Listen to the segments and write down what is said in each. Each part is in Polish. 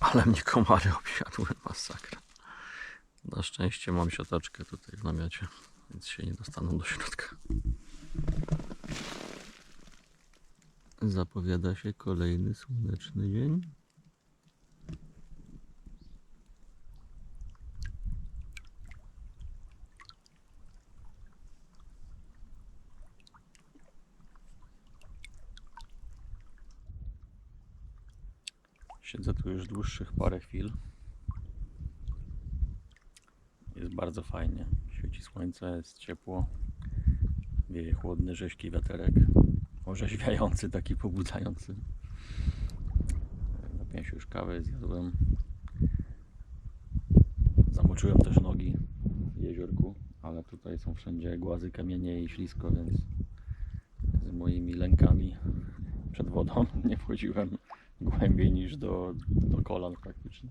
Ale mnie komary obsiadły, masakra. Na szczęście mam siataczkę tutaj w namiocie, więc się nie dostaną do środka. Zapowiada się kolejny słoneczny dzień. Siedzę tu już dłuższych parę chwil. Jest bardzo fajnie. Świeci słońce, jest ciepło. Wieje chłodny, rzeźki wiaterek. Orzeźwiający, taki pobudzający. Napiłem się już kawę, zjadłem. Zamoczyłem też nogi w jeziorku, ale tutaj są wszędzie głazy, kamienie i ślisko, więc z moimi lękami przed wodą nie wchodziłem głębiej niż do, do kolan praktycznie.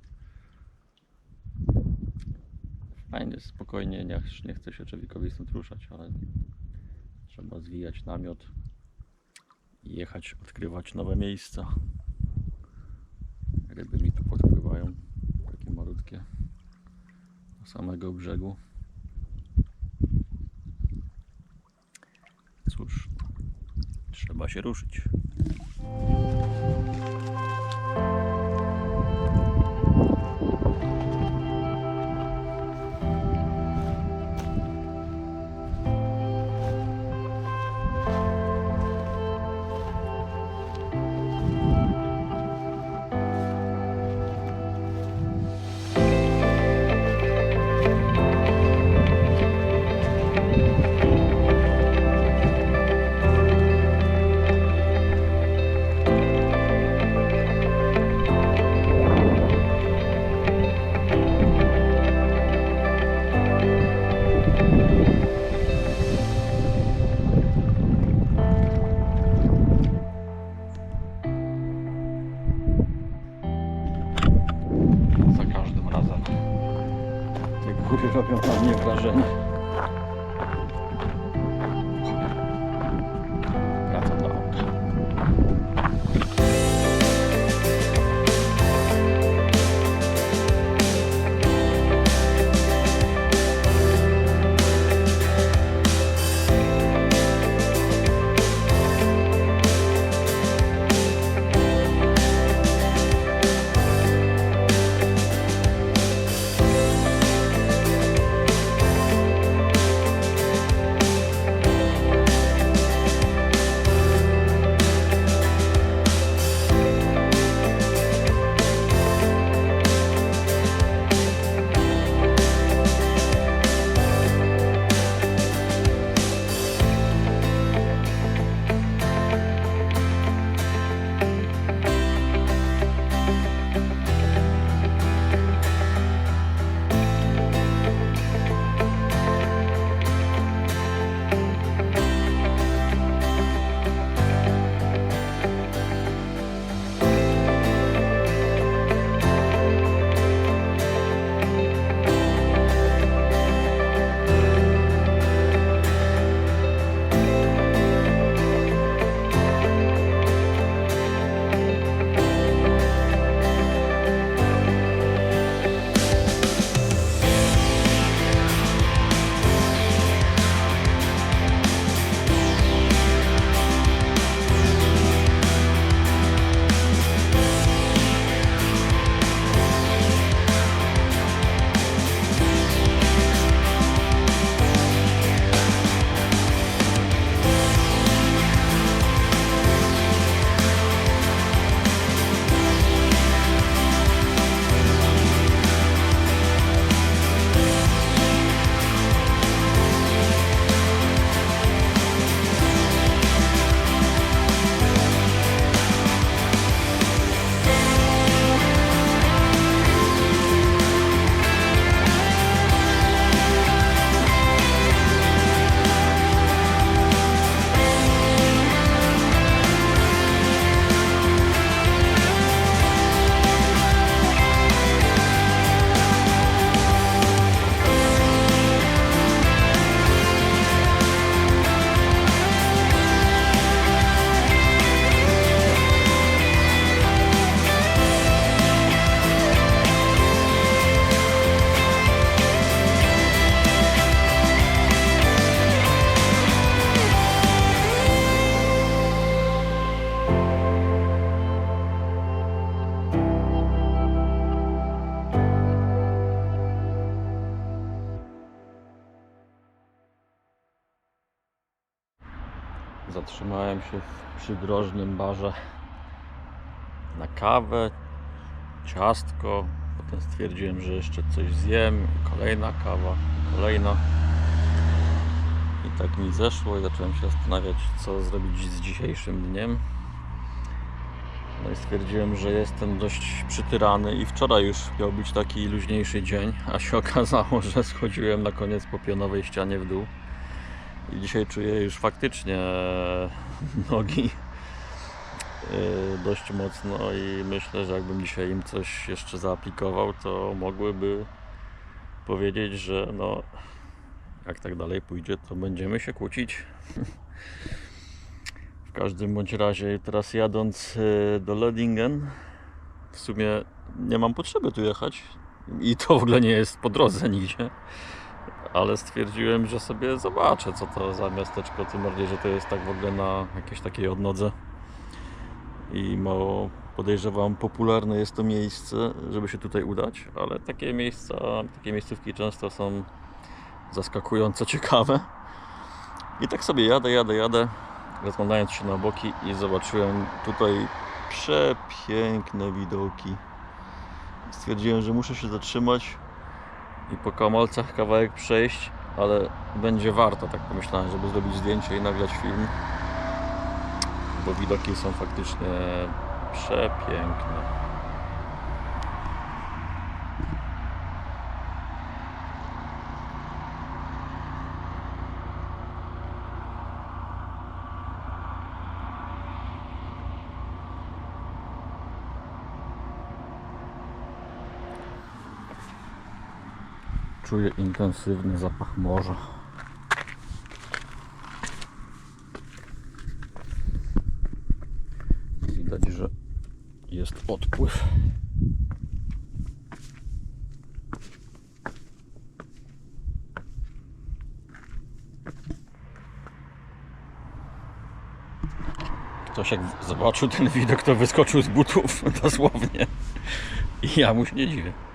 Fajnie, spokojnie, nie, nie się człowiekowi stąd ruszać, ale trzeba zwijać namiot i jechać, odkrywać nowe miejsca. Ryby mi tu podpływają, takie malutkie, do samego brzegu. Cóż, trzeba się ruszyć. Góry robią na mnie wrażenie. Zatrzymałem się w przydrożnym barze na kawę, ciastko. Potem stwierdziłem, że jeszcze coś zjem. Kolejna kawa, kolejna. I tak mi zeszło i zacząłem się zastanawiać, co zrobić z dzisiejszym dniem. No i stwierdziłem, że jestem dość przytyrany i wczoraj już miał być taki luźniejszy dzień, a się okazało, że schodziłem na koniec po pionowej ścianie w dół. I dzisiaj czuję już faktycznie nogi yy, dość mocno i myślę, że jakbym dzisiaj im coś jeszcze zaaplikował, to mogłyby powiedzieć, że no jak tak dalej pójdzie, to będziemy się kłócić. W każdym bądź razie teraz jadąc yy, do Ledingen w sumie nie mam potrzeby tu jechać i to w ogóle nie jest po drodze nigdzie ale stwierdziłem, że sobie zobaczę co to za miasteczko, tym bardziej, że to jest tak w ogóle na jakiejś takiej odnodze. I mało podejrzewam popularne jest to miejsce, żeby się tutaj udać, ale takie miejsca, takie miejscówki często są zaskakująco ciekawe. I tak sobie jadę, jadę, jadę rozglądając się na boki i zobaczyłem tutaj przepiękne widoki. Stwierdziłem, że muszę się zatrzymać i po kamalcach kawałek przejść, ale będzie warto, tak pomyślałem, żeby zrobić zdjęcie i nagrać film, bo widoki są faktycznie przepiękne. Czuję intensywny zapach morza. Widać, że jest odpływ. Ktoś jak zobaczył ten widok, to wyskoczył z butów dosłownie. I ja mu się nie dziwię.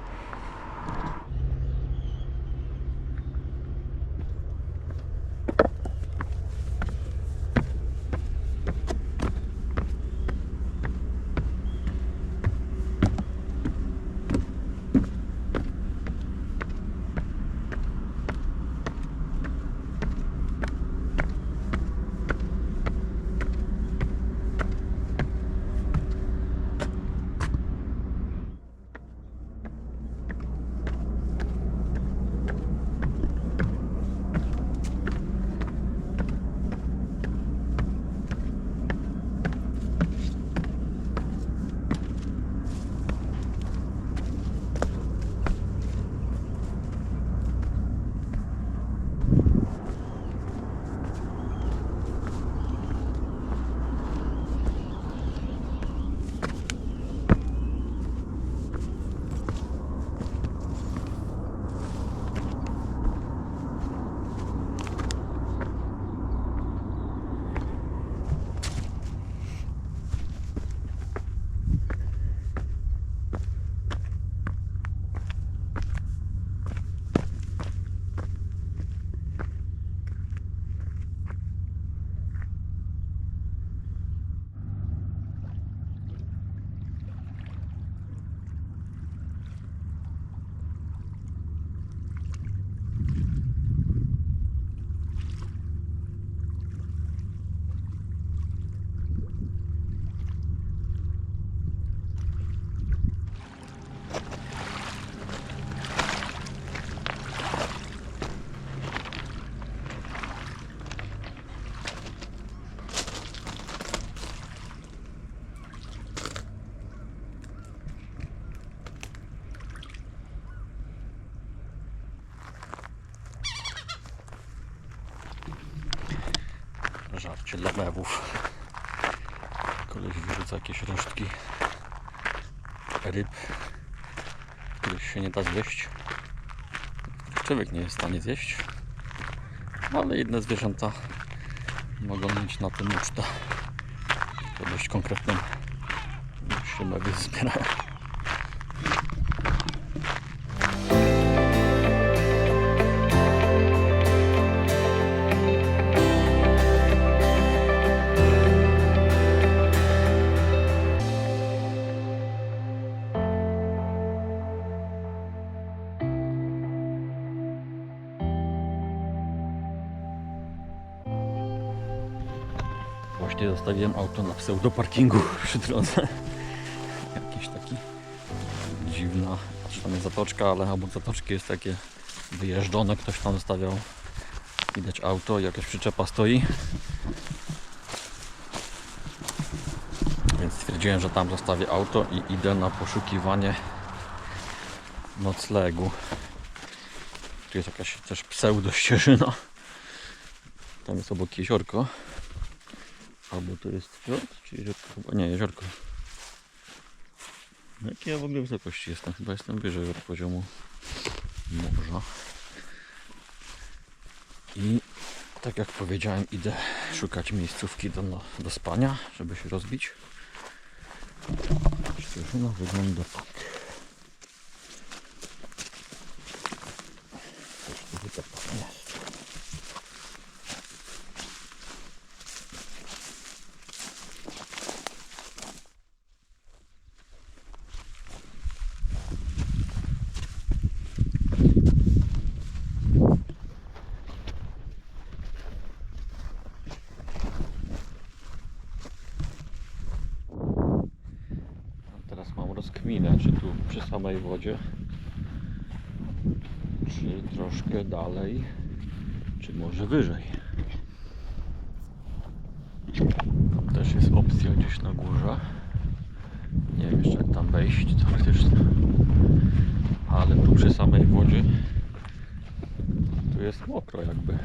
Dla mewów. Koleś wyrzuca jakieś resztki ryb, których się nie da zjeść. Człowiek nie jest w stanie zjeść, ale inne zwierzęta mogą mieć na tym ucztę. To dość konkretną. Już się zbierają. Właśnie zostawiłem auto na pseudoparkingu przy drodze. Jakiś taki dziwna, czy tam jest zatoczka, ale obok zatoczki jest takie wyjeżdżone, ktoś tam zostawiał widać auto i jakaś przyczepa stoi. Więc stwierdziłem, że tam zostawię auto i idę na poszukiwanie noclegu. Tu jest jakaś też pseudo ścieżyna. Tam jest obok jeziorko. Albo to jest fiord, czy jeziorko? Nie, jeziorko. Na Jakiej ja w ogóle wysokości jestem? Chyba jestem wyżej od poziomu morza. I tak jak powiedziałem, idę szukać miejscówki do, no, do spania, żeby się rozbić. Ścieżyna wygląda tak. Coś tu wykopane jest. A Teraz mam czy tu przy samej wodzie, czy troszkę dalej, czy może wyżej. Tam też jest opcja gdzieś na górze. Nie wiem jeszcze jak tam wejść teoretycznie. Ale tu przy samej wodzie tu jest mokro jakby.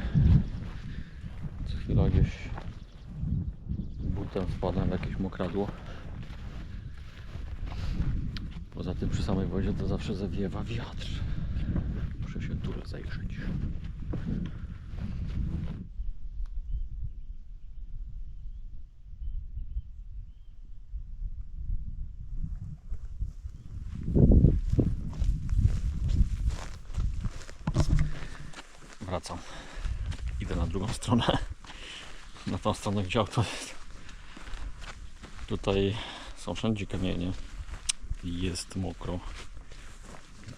Co chwila gdzieś butem wpadam w jakieś mokradło. Poza tym przy samej wodzie to zawsze zawiewa wiatr. Muszę się tu rozejrzeć. Wracam. Idę na drugą stronę. Na tą stronę gdzie auto jest. Tutaj są wszędzie kamienie jest mokro.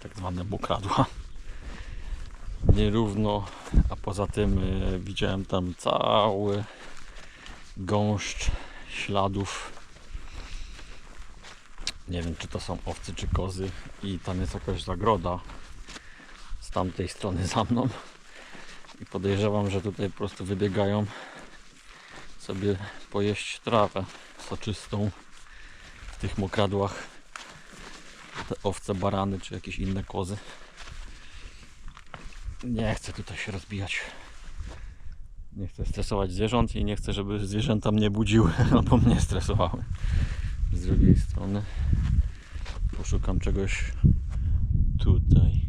Tak zwane mokradła. Nierówno, a poza tym e, widziałem tam cały gąszcz śladów. Nie wiem, czy to są owcy, czy kozy. I tam jest jakaś zagroda z tamtej strony za mną. I podejrzewam, że tutaj po prostu wybiegają sobie pojeść trawę soczystą w tych mokradłach te owce, barany czy jakieś inne kozy. Nie chcę tutaj się rozbijać. Nie chcę stresować zwierząt i nie chcę, żeby zwierzęta mnie budziły albo mnie stresowały. Z drugiej strony poszukam czegoś tutaj.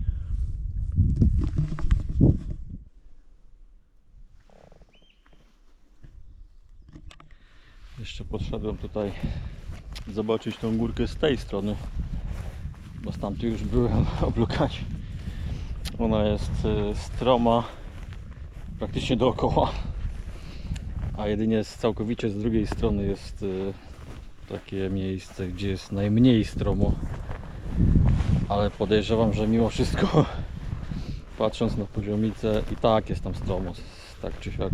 Jeszcze podszedłem tutaj zobaczyć tą górkę z tej strony bo stamtąd już byłem oblukać. Ona jest y, stroma praktycznie dookoła, a jedynie całkowicie z drugiej strony jest y, takie miejsce, gdzie jest najmniej stromo. Ale podejrzewam, że mimo wszystko, patrząc na poziomicę, i tak jest tam stromo, tak czy siak.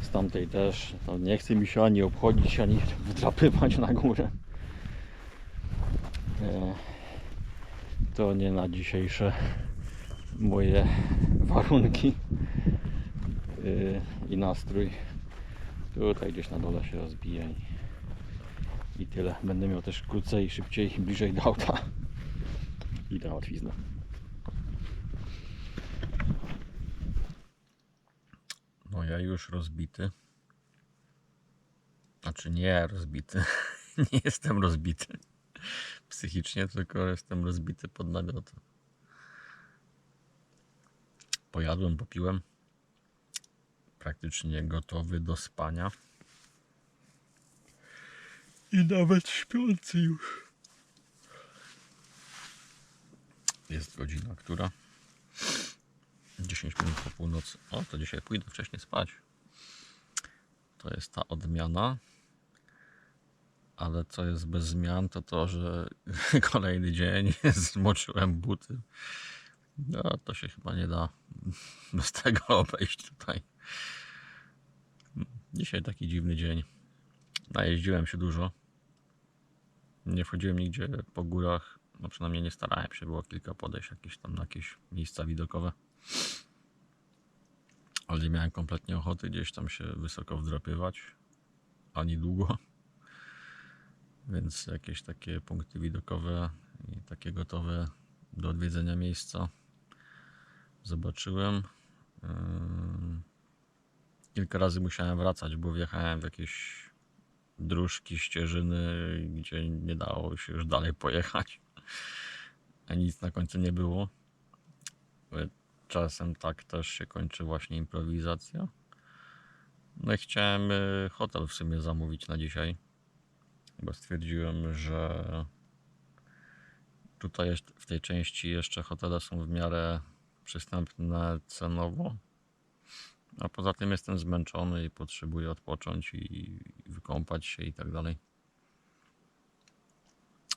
Z tamtej też. To nie chce mi się ani obchodzić, ani wdrapywać na górę. Nie, to nie na dzisiejsze moje warunki yy, i nastrój. Tutaj gdzieś na dole się rozbija i, i tyle. Będę miał też krócej, szybciej, bliżej do auta i na łatwiznę. No ja już rozbity. Znaczy nie rozbity. nie jestem rozbity psychicznie, tylko jestem rozbity pod namiot. Pojadłem, popiłem. Praktycznie gotowy do spania. I nawet śpiący już. Jest godzina, która? 10 minut po północy. O, to dzisiaj pójdę wcześniej spać. To jest ta odmiana ale co jest bez zmian, to to, że kolejny dzień zmoczyłem buty. No to się chyba nie da bez tego obejść tutaj. Dzisiaj taki dziwny dzień. Najeździłem się dużo. Nie wchodziłem nigdzie po górach. No przynajmniej nie starałem się. Było kilka podejść jakieś tam na jakieś miejsca widokowe. Ale nie miałem kompletnie ochoty gdzieś tam się wysoko wdrapywać. Ani długo. Więc jakieś takie punkty widokowe i takie gotowe do odwiedzenia miejsca zobaczyłem. Ym, Kilka razy musiałem wracać, bo wjechałem w jakieś dróżki, ścieżyny, gdzie nie dało się już dalej pojechać. A nic na końcu nie było. Czasem tak też się kończy właśnie improwizacja. No i chciałem y, hotel w sumie zamówić na dzisiaj, bo stwierdziłem, że tutaj w tej części jeszcze hotele są w miarę przystępne cenowo. A poza tym jestem zmęczony i potrzebuję odpocząć i wykąpać się i tak dalej.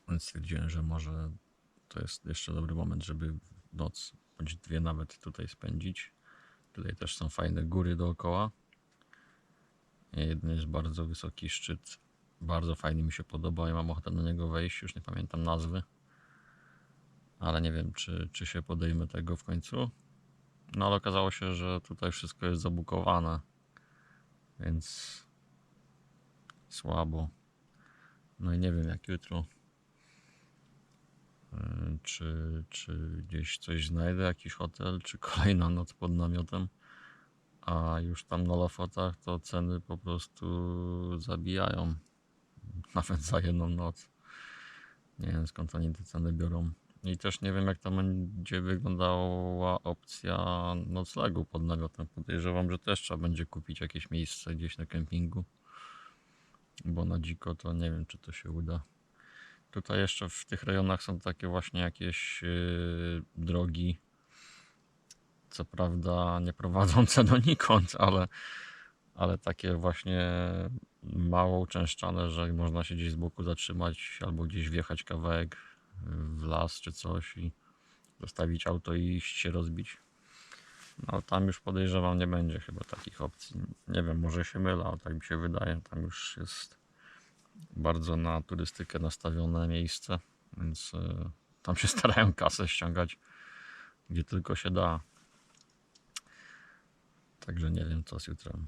Więc stwierdziłem, że może to jest jeszcze dobry moment, żeby noc bądź dwie nawet tutaj spędzić. Tutaj też są fajne góry dookoła. Jeden jest bardzo wysoki szczyt. Bardzo fajny mi się podoba i mam ochotę na niego wejść. Już nie pamiętam nazwy. Ale nie wiem, czy, czy się podejmę tego w końcu. No ale okazało się, że tutaj wszystko jest zabukowane. Więc słabo. No i nie wiem jak jutro. Yy, Czy, czy gdzieś coś znajdę, jakiś hotel, czy kolejna noc pod namiotem. A już tam na Lofotach to ceny po prostu zabijają. Nawet za jedną noc. Nie wiem skąd oni te ceny biorą. I też nie wiem, jak tam będzie wyglądała opcja noclegu pod namiotem. Podejrzewam, że też trzeba będzie kupić jakieś miejsce gdzieś na kempingu. Bo na dziko to nie wiem, czy to się uda. Tutaj jeszcze w tych rejonach są takie właśnie jakieś yy, drogi. Co prawda nie prowadzące donikąd, ale, ale takie właśnie mało uczęszczane, że można się gdzieś z boku zatrzymać albo gdzieś wjechać kawałek w las czy coś i zostawić auto i iść się rozbić. No tam już podejrzewam nie będzie chyba takich opcji. Nie wiem, może się mylę, ale tak mi się wydaje. Tam już jest bardzo na turystykę nastawione miejsce, więc y, tam się starają kasę ściągać gdzie tylko się da. Także nie wiem co z jutrem.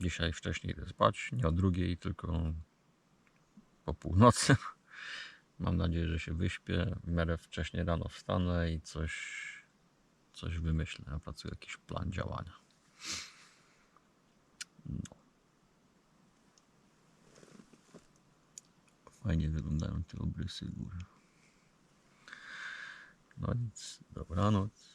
Dzisiaj wcześniej idę spać, nie o drugiej, tylko po północy. Mam nadzieję, że się wyśpię. W miarę wcześnie rano wstanę i coś, coś wymyślę. Opracuję jakiś plan działania. No. Fajnie wyglądają te obrysy gór. No nic, dobranoc.